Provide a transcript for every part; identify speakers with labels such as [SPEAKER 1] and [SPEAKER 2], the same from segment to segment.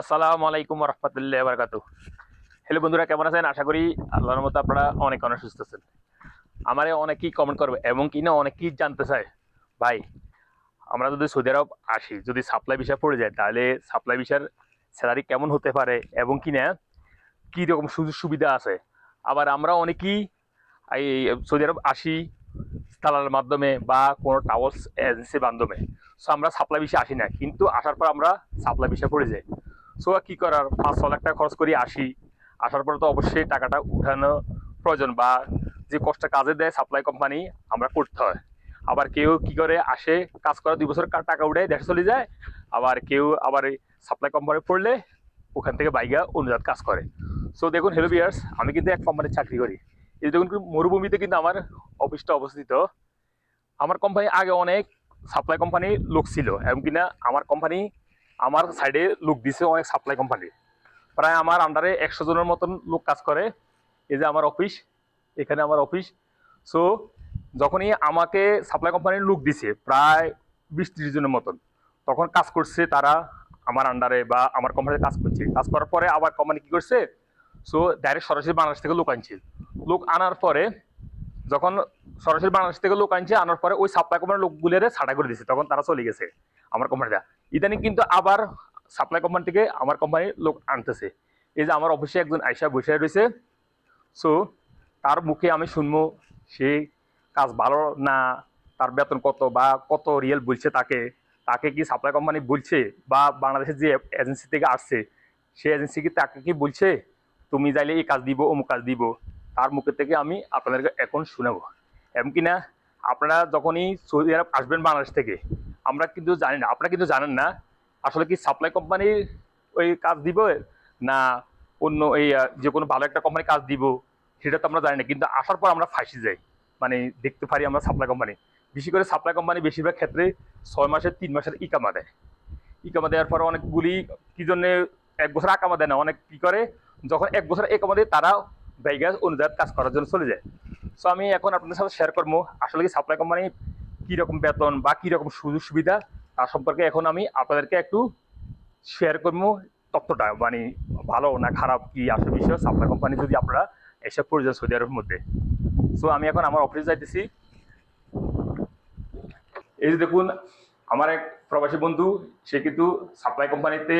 [SPEAKER 1] আসসালামু আলাইকুম রহমতুল্লাহ বারকাত হ্যালো বন্ধুরা, কেমন আছেন? আশা করি আল্লাহর মতো আপনারা অনেক অনেক সুস্থ আছেন। আমারে অনেকেই কমেন্ট করবে এবং কি না অনেকেই জানতে চায়? ভাই, আমরা যদি সৌদি আরব আসি, যদি সাপ্লাই বিষয় পড়ে যায়, তাহলে সাপ্লাই বিষয়ের স্যালারি কেমন হতে পারে এবং কি না? কী রকম সুযোগ সুবিধা আছে? আবার আমরা অনেকেই এই সৌদি আরব আসি দালালের মাধ্যমে বা কোনো ট্রাভেলস এজেন্সির মাধ্যমে। সো আমরা সাপ্লাই বিষয়ে আসি না, কিন্তু আসার পর আমরা সাপ্লাই বিষয়ে পড়ে যাই। সো কি করার? পাঁচ ছ লাখ টাকা খরচ করি, আসি। আসার পর তো অবশ্যই টাকাটা উঠানো প্রয়োজন বা যে কষ্টটা কাজে দেয় সাপ্লাই কোম্পানি আমরা করতে হয়। আবার কেউ কি করে, আসে, কাজ করা, দুই বছর টাকা উঠে দেশে চলে যায়। আবার কেউ আবার সাপ্লাই কোম্পানি পড়লে ওখান থেকে বাইগা অনুজাত কাজ করে। সো দেখুন হেলো বিয়ার্স আমি কিন্তু এক কোম্পানির চাকরি করি। এই দেখুন মরুভূমিতে কিন্তু আমার অফিসটা অবস্থিত। আমার কোম্পানি আগে অনেক সাপ্লাই কোম্পানি লোক ছিল এমন কিনা আমার কোম্পানি আমার সাইডে লোক দিছে অনেক সাপ্লাই কোম্পানি প্রায় আমার আন্ডারে একশো জনের মতন লোক কাজ করে। এই যে আমার অফিস এখানে আমার অফিস সো যখনই আমাকে সাপ্লাই কোম্পানির লোক দিছে, প্রায় বিশ ত্রিশ জনের মতন। তখন কাজ করছে তারা আমার আন্ডারে বা আমার কোম্পানিতে কাজ করছে। কাজ করার পরে আবার কোম্পানি কি করছে? সো ডাইরেক্ট সরাসরি বাংলাদেশ থেকে লোক আনছে। লোক আনার পরে যখন সরাসরি বাংলাদেশ থেকে লোক আনছে, আনার পরে ওই সাপ্লাই কোম্পানির লোকগুলোর ছাড়া করে দিছে, তখন তারা চলে গেছে আমার কোম্পানিটা ইদানিং কিন্তু আবার সাপ্লাই কোম্পানি থেকে আমার কোম্পানির লোক আনতেছে। এই যে আমার অফিসে একজন আইসা বসে রয়েছে। সো তার মুখে আমি শুনব, সে কাজ ভালো না, তার বেতন কত বা কত রিয়েল বলছে তাকে? তাকে কি সাপ্লাই কোম্পানি বলছে বা বাংলাদেশের যে এজেন্সি থেকে আসছে সেই এজেন্সি কি তাকে কি বলছে? তুমি চাইলে এই কাজ দিব, অমুক কাজ দিব। তার মুখের থেকে আমি আপনাদেরকে এখন শুনাবো। এমনকি না আপনারা যখনই সৌদি আরব আসবেন বাংলাদেশ থেকে, আমরা কিন্তু জানি না, আপনারা কিন্তু জানেন না আসলে কি সাপ্লাই কোম্পানির ওই কাজ দিব না অন্য এই যে কোনো ভালো একটা কোম্পানি কাজ দিব, সেটা তো আমরা জানি না। কিন্তু আসার পর আমরা ফাঁসি যাই মানে দেখতে পারি আমরা সাপ্লাই কোম্পানি বেশি করে সাপ্লাই কোম্পানি বেশিরভাগ ক্ষেত্রে ছয় মাসের, তিন মাসের ইকামা দেয়। ইকামা দেওয়ার পর অনেকগুলি কি জন্য এক বছর আকামা দেয় না, অনেক কি করে, যখন এক বছর একামা দেয় তারা জায়গা অনুযায়ী কাজ করার জন্য চলে যায়। সো আমি এখন আপনাদের সাথে শেয়ার করব আসলে কি সাপ্লাই কোম্পানি কীরকম বেতন বা কীরকম সুযোগ সুবিধা তার সম্পর্কে এখন আমি আপনাদেরকে একটু শেয়ার করব তথ্যটা মানে ভালো না খারাপ কি আসলে বিষয় সাপ্লাই কোম্পানি যদি আপনারা এসব প্রয়োজন সৌদি আরবের মধ্যে। সো আমি এখন আমার অফিসে যাইতেছি। এই যে দেখুন, আমার এক প্রবাসী বন্ধু, সে কিন্তু সাপ্লাই কোম্পানিতে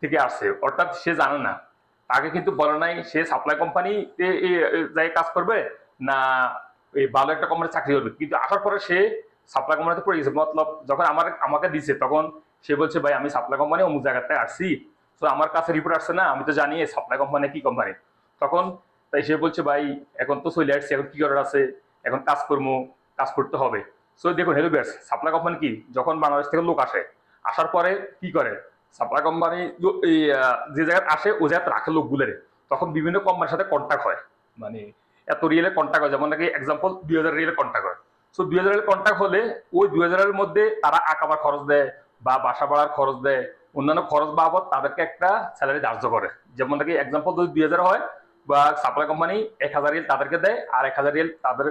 [SPEAKER 1] থেকে আসছে। অর্থাৎ সে জানে না। তাকে কিন্তু বলে নাই, সে সাপ্লাই কোম্পানিতে যাই কাজ করবে না, এই ভালো একটা কোম্পানি চাকরি করবে। কিন্তু আসার পরে সে সাপ্লাই কোম্পানিতে পড়ে গেছে। মতলব যখন আমার, আমাকে দিছে, তখন সে বলছে, ভাই, আমি সাপ্লাই কোম্পানি অমুক জায়গাতে আসছি। তো আমার কাছে রিপোর্ট আসছে না, আমি তো জানি সাপ্লাই কোম্পানি কি কোম্পানি তখন তাই সে বলছে, ভাই, এখন তো চলে আসছি, এখন কি করার আছে? এখন কাজ করব, কাজ করতে হবে। সো দেখুন হেলো ব্যাস সাপ্লাই কোম্পানি কি? যখন বাংলাদেশ থেকে লোক আসে, আসার পরে কি করে? সাপ্লাই কোম্পানি যে জায়গায় আসে ও জায়গায় রাখে লোকগুলোরে। তখন বিভিন্ন কোম্পানির সাথে কন্ট্যাক্ট হয়। মানে এত রিয়েলের কন্ট্যাক্ট হয়। যেমন নাকি এক্সাম্পল দুই হাজার রিয়েলের কন্ট্যাক্ট হয়। সো দুই হাজারের কন্ট্যাক্ট হলে ওই দুই হাজারের মধ্যে তারা আকামার খরচ দেয় বা বাসা ভাড়ার খরচ দেয়। অন্যান্য খরচ বাবদ তাদেরকে একটা স্যালারি ধার্য করে। যেমন নাকি এক্সাম্পল যদি দুই হাজার হয়, বা সাপ্লাই কোম্পানি এক হাজার রিয়েল তাদেরকে দেয় আর এক হাজার রিয়েল তাদের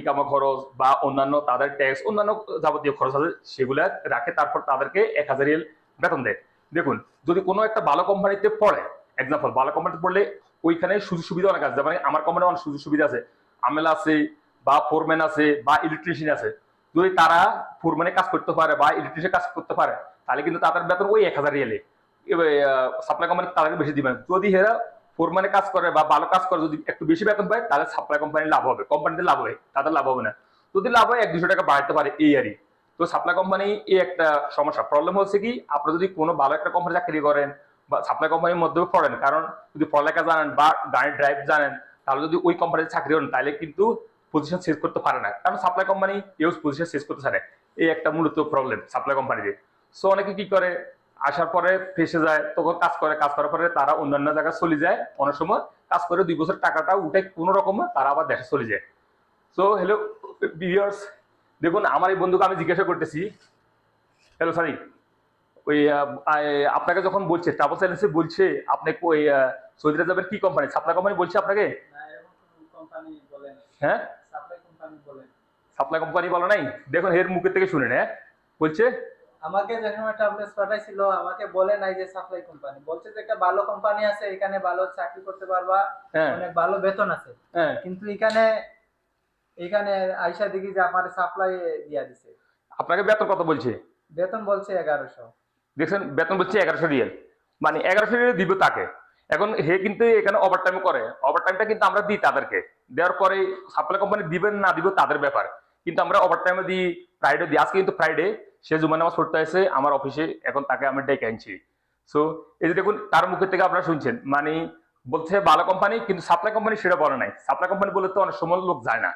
[SPEAKER 1] ইকামা খরচ বা অন্যান্য তাদের ট্যাক্স অন্যান্য যাবতীয় খরচ আছে, সেগুলো রাখে, তারপর তাদেরকে এক হাজার রিয়েল বেতন দেয়। দেখুন, যদি কোনো একটা ভালো কোম্পানিতে পড়ে এক্সাম্পল ভালো কোম্পানিতে পড়লে ওইখানে সুযোগ সুবিধা অনেক আছে। যেমন আমার কোম্পানির অনেক সুযোগ সুবিধা আছে। আমেলা আছে, বা ফোরম্যান আছে, বা ইলেকট্রিশিয়ান আছে। যদি তারা ফোরম্যানে কাজ করতে পারে, বা ইলেকট্রিশিয়ান কাজ করতে পারে, তাহলে কিন্তু তাদের বেতন ওই এক হাজার রিয়েলে। সাপ্লাই কোম্পানি তাদেরকে বেশি দিবেন যদি হেরা ফোরম্যানে কাজ করে, বা ভালো কাজ করে, যদি একটু বেশি বেতন পায়, তাহলে সাপ্লাই কোম্পানির লাভ হবে। কোম্পানিতে লাভ হবে তাদের লাভ হবে না। যদি লাভ হয় এক দুশো টাকা বাড়াতে পারে এই আরই তো সাপ্লাই কোম্পানি এই একটা সমস্যা। প্রবলেম হচ্ছে কি আপনি যদি কোনো ভালো একটা কোম্পানি চাকরি করেন বা সাপ্লাই কোম্পানির মধ্যেও পড়েন। কারণ যদি পড়ালেখা জানেন বা গাড়ি ড্রাইভ জানেন, তাহলে যদি ওই কোম্পানিতে চাকরি করেন, তাহলে কিন্তু পজিশন শেষ করতে পারে না। কারণ সাপ্লাই কোম্পানি ইউজ পজিশন শেষ করতে পারে এই একটা মূলত প্রবলেম সাপ্লাই কোম্পানিতে সো অনেকে কি করে? আসার পরে ফেসে যায়, তখন কাজ করে। কাজ করার পরে তারা অন্যান্য জায়গায় চলে যায়। অনেক সময় কাজ করে দুই বছর টাকাটা উঠে কোনো রকমে তারা আবার দেশে চলে যায়। সো হ্যালো ভিউয়ার্স দেখুন, আমার এই বন্ধুকে আমি জিজ্ঞাসা করতেছি। হ্যালো সরি ওই আপনাকে যখন বলছে ট্রাভেলস এজেন্সি বলছে আপনি ওই আহ, সৌদি আরবের কি কোম্পানি সাপ্লাই কোম্পানি বলছে আপনাকে? হ্যাঁ?
[SPEAKER 2] সাপ্লাই কোম্পানি
[SPEAKER 1] বলো নাই? দেখুন এর মুখের থেকে শুনেন হ্যাঁ? বলছে?
[SPEAKER 2] আমাকে যে সময় ট্রাভেলস পাঠাইছিল আমাকে বলে নাই যে সাপ্লাই কোম্পানি বলছে যে একটা ভালো কোম্পানি আছে এখানে ভালো চাকরি করতে পারবা
[SPEAKER 1] হ্যাঁ।
[SPEAKER 2] অনেক ভালো বেতন আছে।
[SPEAKER 1] হ্যাঁ।
[SPEAKER 2] কিন্তু এখানে এখানে আইসা দেখি যে আমার সাপ্লাই দিয়া দিছে।
[SPEAKER 1] আপনাকে বেতন কত বলছে?
[SPEAKER 2] বেতন বলছে এগারোশো।
[SPEAKER 1] দেখছেন, বেতন বলছে এগারোশো রিয়েল। মানে এগারোশো রিয়েল দিব তাকে। এখন হে কিন্তু এখানে ওভার টাইম করে। ওভার টাইমটা কিন্তু আমরা দিই তাদেরকে। দেওয়ার পরে সাপ্লাই কোম্পানি দিবেন না দিব তাদের ব্যাপার। কিন্তু আমরা ওভার টাইমে দিই ফ্রাইডে দিই। আজকে কিন্তু ফ্রাইডে সে জুমা নামাজ পড়তে এসে আমার অফিসে এখন তাকে আমি ডেকে আনছি। সো এই যে দেখুন, তার মুখে থেকে আপনারা শুনছেন। মানে বলছে ভালো কোম্পানি কিন্তু সাপ্লাই কোম্পানি সেটা বলে নাই। সাপ্লাই কোম্পানি বলে তো অনেক সময় লোক যায় না।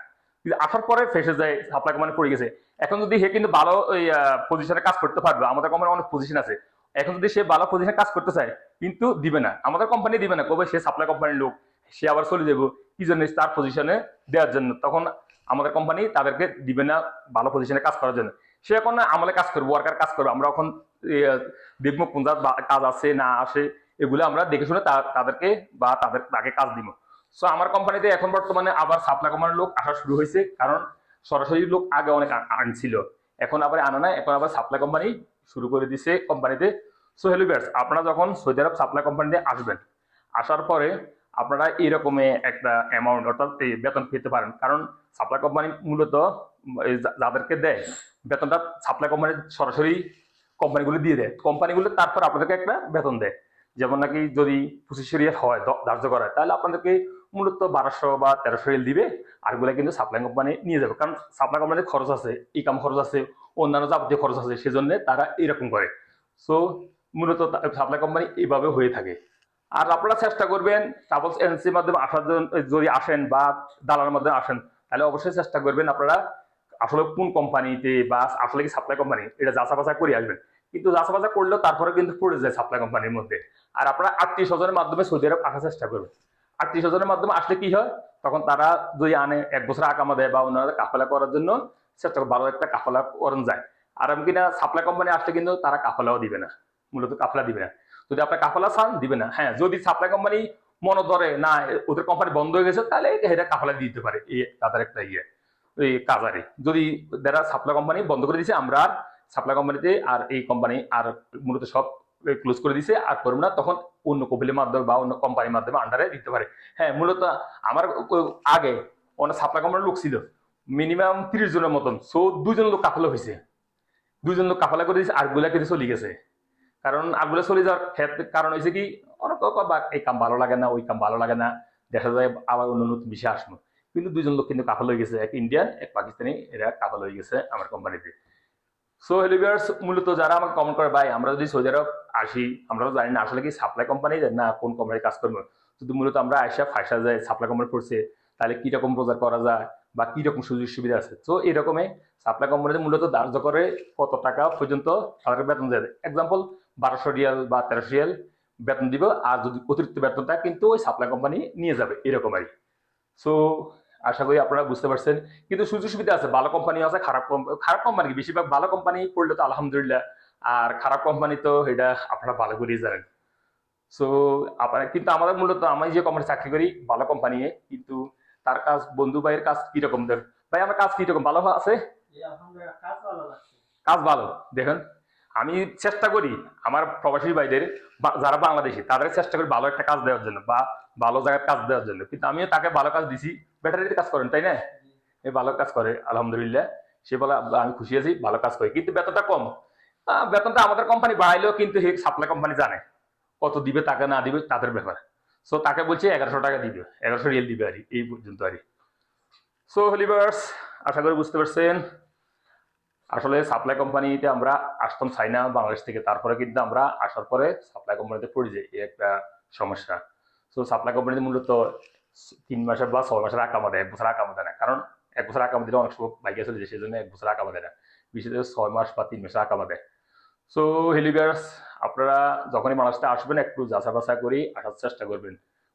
[SPEAKER 1] আসার পরে ফেসে যায় সাপ্লাই কোম্পানি পড়ে গেছে। এখন যদি হে কিন্তু ভালো ওই পজিশনে কাজ করতে পারবে, আমাদের কোম্পানি অনেক পজিশন আছে। এখন যদি সে ভালো পজিশনে কাজ করতে চায়, কিন্তু দিবে না। আমাদের কোম্পানি দিবে না, কবে সে সাপ্লাই কোম্পানির লোক, সে আবার চলে যাব কি জন্য তার পজিশনে দেওয়ার জন্য? তখন আমাদের কোম্পানি তাদেরকে দিবে না ভালো পজিশনে কাজ করার জন্য। সে এখন আমাদের কাজ করব ওয়ার্কার কাজ করবে। আমরা এখন দেখব কোন কাজ আছে না আসে এগুলো আমরা দেখে শুনে তাদেরকে বা তাদের, তাকে কাজ দিব। সো আমার কোম্পানিতে এখন বর্তমানে আবার সাপ্লাই কোম্পানির লোক আসা শুরু হয়েছে। কারণ সরাসরি লোক আগে অনেক আনছিল। এখন আবার আনা নাই এখন আবার সাপ্লাই কোম্পানি শুরু করে দিছে কোম্পানিতে সো হেলো ভিউয়ার্স আপনারা যখন সৌদি আরব সাপ্লাই কোম্পানিতে আসবেন আসার পরে আপনারা এরকমই একটা অ্যামাউন্ট অর্থাৎ বেতন পেতে পারেন। কারণ সাপ্লাই কোম্পানি মূলত যাদেরকে দেয় বেতনটা সাপ্লাই কোম্পানি সরাসরি কোম্পানিগুলো দিয়ে দেয়। কোম্পানিগুলো তারপর আপনাদেরকে একটা বেতন দেয়। যেমন নাকি যদি রিয়াল হয় ধার্য করা হয়, তাহলে আপনাদেরকে মূলত বারোশো বা তেরোশো রিয়াল দিবে, আরগুলা কিন্তু সাপ্লাই কোম্পানি নিয়ে যাবে। কারণ সাপ্লাই কোম্পানির খরচ আছে ইকাম খরচ আছে, অন্যান্য যাবতীয় খরচ আছে, সেজন্য তারা এরকম করে। সো মূলত সাপ্লাই কোম্পানি এইভাবে হয়ে থাকে। আর আপনারা চেষ্টা করবেন ট্রাভেলস এজেন্সির মাধ্যমে আসার জন্য যদি আসেন বা দালালের মাধ্যমে আসেন, তাহলে অবশ্যই চেষ্টা করবেন আপনারা আসলে কোন কোম্পানিতে বা আসলে কি সাপ্লাই কোম্পানি এটা যাচা বাছা করে আসবেন। কিন্তু যাচা বাছা করলেও তারপরে কিন্তু পড়ে যায় সাপ্লাই কোম্পানির মধ্যে। আর আপনারা আত্মীয় স্বজনের মাধ্যমে সৌদি আরব আসার চেষ্টা করবেন। আত্মীয় স্বজনের মাধ্যমে আসলে কি হয়? তখন তারা যদি আনে, এক বছর আকামা দেয় বা অন্যরা কাফালা করার জন্য চেষ্টা ভালো একটা কাফালা করেন যায়। আর আমি কিনা সাপ্লাই কোম্পানি আসলে কিন্তু তারা কাফালাও দিবে না, মূলত কাফলা দিবে না। যদি আপনার কাফালা চান, দিবে না। হ্যাঁ যদি সাপ্লাই কোম্পানি মনে ধরে, না, ওদের কোম্পানি বন্ধ হয়ে গেছে, তাহলে এটা কাফালা দিতে পারে, এই তাদের একটা ইয়ে এই কাজারে। যদি যারা সাপ্লাই কোম্পানি বন্ধ করে দিয়েছে আমরা আর সাপ্লাই কোম্পানিতে আর এই কোম্পানি আর মূলত সব ক্লোজ করে দিছে, আর করব না তখন অন্য কপিলের মাধ্যমে বা অন্য কোম্পানির মাধ্যমে আন্ডারে দিতে পারে। হ্যাঁ মূলত আমার আগে অনেক সাপ্লাই কোম্পানির লোক ছিল মিনিমাম তিরিশ জনের মতন। সো দুজন লোক কাফালা হয়েছে দুজন লোক কাফালা করে দিয়েছে আরগুলা কিন্তু চলে গেছে। কারণ আগুলো চলে যাওয়ার ক্ষেত্রে কারণ হয়েছে কি, অনেক বা এই কাম ভালো লাগে না, ওই কাম ভালো লাগে না, দেখা যায় আবার অন্য নতুন বিষয় আসব কিন্তু দুজন লোক কিন্তু কাফাল হয়ে গেছে, এক ইন্ডিয়ান এক পাকিস্তানি এরা কাফাল হয়ে গেছে আমার কোম্পানিতে সো হেলিভিয়ার্স মূলত যারা আমাকে কমেন্ট করে, ভাই, আমরা যদি সৌদি আরব আসি আমরা তো জানি না, আসলে কি সাপ্লাই কোম্পানি না কোন কোম্পানি কাজ করব যদি মূলত আমরা আইসা ফাঁসা যায় সাপ্লাই কোম্পানি পড়ছে, তাহলে কীরকম রোজগার করা যায় বা কীরকম সুযোগ সুবিধা আছে? তো এরকমই সাপ্লাই কোম্পানিতে মূলত ধার্য করে কত টাকা পর্যন্ত তাদের বেতন দেয়। এক্সাম্পল বারোশো রিয়াল বা তেরোশো রিয়াল বেতন দিব, আর যদি অতিরিক্ত বেতনটা কিন্তু ওই সাপ্লাই কোম্পানি নিয়ে যাবে এরকম আর সো আশা করি আপনারা বুঝতে পারছেন। কিন্তু সুযোগ সুবিধা আছে, ভালো কোম্পানি আছে, খারাপ খারাপ কোম্পানি বেশিরভাগ ভালো কোম্পানি পড়লে তো আলহামদুলিল্লাহ আর খারাপ কোম্পানি তো এটা আপনারা ভালো করেই জানেন। সো আপনারা কিন্তু আমাদের মূলত আমি যে কোম্পানি চাকরি করি ভালো কোম্পানি কিন্তু তার কাজ বন্ধু ভাইয়ের কাজ কীরকম দেন ভাই আমার কাজ কীরকম? ভালো আছে?
[SPEAKER 2] কাজ ভালো
[SPEAKER 1] দেখেন আমি চেষ্টা করি আমার প্রবাসী ভাইদের যারা বাংলাদেশি তাদের চেষ্টা করি ভালো একটা কাজ দেওয়ার জন্য বা ভালো জায়গায় কাজ দেওয়ার জন্য। কিন্তু আমিও তাকে ভালো কাজ দিছি। ব্যাটারিতে কাজ করেন তাই না? এই ভালো কাজ করে আলহামদুলিল্লাহ। সে বলে আমি খুশি আছি ভালো কাজ করে। কিন্তু বেতনটা কম। বেতনটা আমাদের কোম্পানি বাড়াইলেও কিন্তু সাপ্লাই কোম্পানি জানে। কত দিবে তাকে না দিবে তাদের ব্যাপার। সো তাকে বলছে এগারোশো টাকা দিবে। এগারোশো রিয়েল দিবে আর এই পর্যন্ত আর সো হলিভার্স আশা করি বুঝতে পারছেন। আসলে সাপ্লাই কোম্পানিতে আমরা আসতাম চাই না বাংলাদেশ থেকে, তারপরে কিন্তু আমরা আসার পরে সাপ্লাই কোম্পানিতে পড়ে যাই, এই একটা সমস্যা। সো সাপ্লাই কোম্পানিতে মূলত তিন মাসের বা ছয় মাসের আকামা দেয় এক বছর আকামা দেয় না। কারণ এক বছর আকামা দিলে অনেক সময় বাইকে চলে যায় সেই জন্য এক বছর আকামা দেয় না। বিশেষ করে ছয় মাস বা তিন মাসের আকামা দেয়। সো হেলিভিয়ার্স আপনারা যখনই মানুষটা আসবেন, একটু যাচা বাছা করে, আসার চেষ্টা করবেন।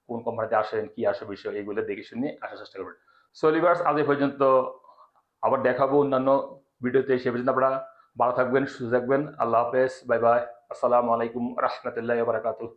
[SPEAKER 1] কোন কোম্পানিতে আসেন, কি আসে বিষয়, এগুলো দেখে শুনে আসার চেষ্টা করবেন। সো হেলিভিয়ার্স আজ পর্যন্ত আবার দেখাবো অন্যান্য ভিডিওতে। সে পর্যন্ত আপনারা ভালো থাকবেন, সুস্থ থাকবেন। আল্লাহ হাফেজ, বাই বাই। আসসালামু আলাইকুম, রহমতুল্লাহ বারাকাতুহ।